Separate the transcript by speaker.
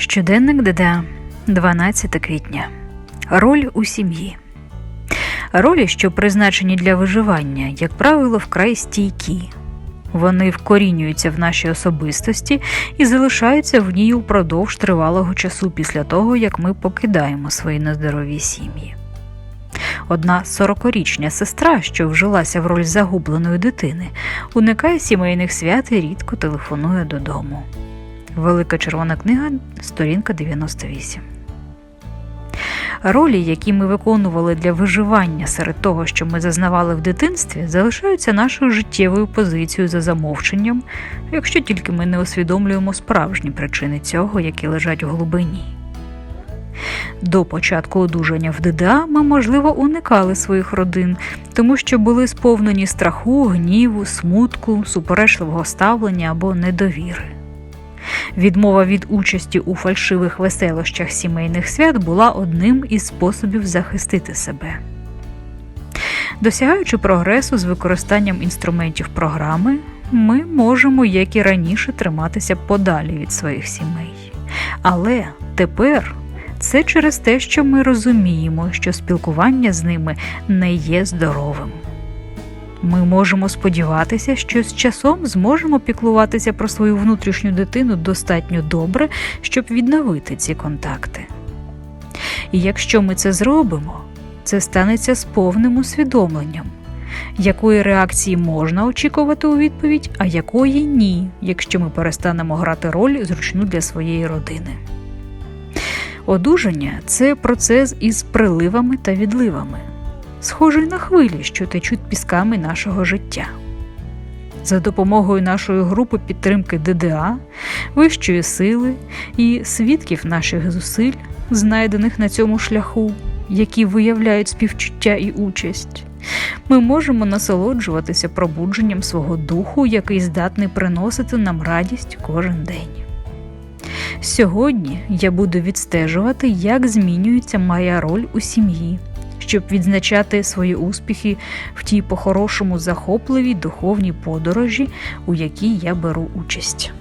Speaker 1: Щоденник ДДА, 12 квітня. Роль у сім'ї. Ролі, що призначені для виживання, як правило, вкрай стійкі. Вони вкорінюються в нашій особистості і залишаються в ній упродовж тривалого часу після того, як ми покидаємо свої нездорові сім'ї. Одна сорокорічня сестра, що вжилася в роль загубленої дитини, уникає сімейних свят і рідко телефонує додому. Велика червона книга, сторінка 98. Ролі, які ми виконували для виживання серед того, що ми зазнавали в дитинстві, залишаються нашою життєвою позицією за замовченням, якщо тільки ми не усвідомлюємо справжні причини цього, які лежать у глибині. До початку одужання в ДДА ми, можливо, уникали своїх родин, тому що були сповнені страху, гніву, смутку, суперечливого ставлення або недовіри. Відмова від участі у фальшивих веселощах сімейних свят була одним із способів захистити себе. Досягаючи прогресу з використанням інструментів програми, ми можемо, як і раніше, триматися подалі від своїх сімей. Але тепер це через те, що ми розуміємо, що спілкування з ними не є здоровим. Ми можемо сподіватися, що з часом зможемо піклуватися про свою внутрішню дитину достатньо добре, щоб відновити ці контакти. І якщо ми це зробимо, це станеться з повним усвідомленням, якої реакції можна очікувати у відповідь, а якої ні, якщо ми перестанемо грати роль зручну для своєї родини. Одужання це процес із приливами та відливами схожий на хвилі, що течуть пісками нашого життя. За допомогою нашої групи підтримки ДДА, вищої сили і свідків наших зусиль, знайдених на цьому шляху, які виявляють співчуття і участь, ми можемо насолоджуватися пробудженням свого духу, який здатний приносити нам радість кожен день. Сьогодні я буду відстежувати, як змінюється моя роль у сім'ї щоб відзначати свої успіхи в тій по-хорошому захопливій духовній подорожі, у якій я беру участь.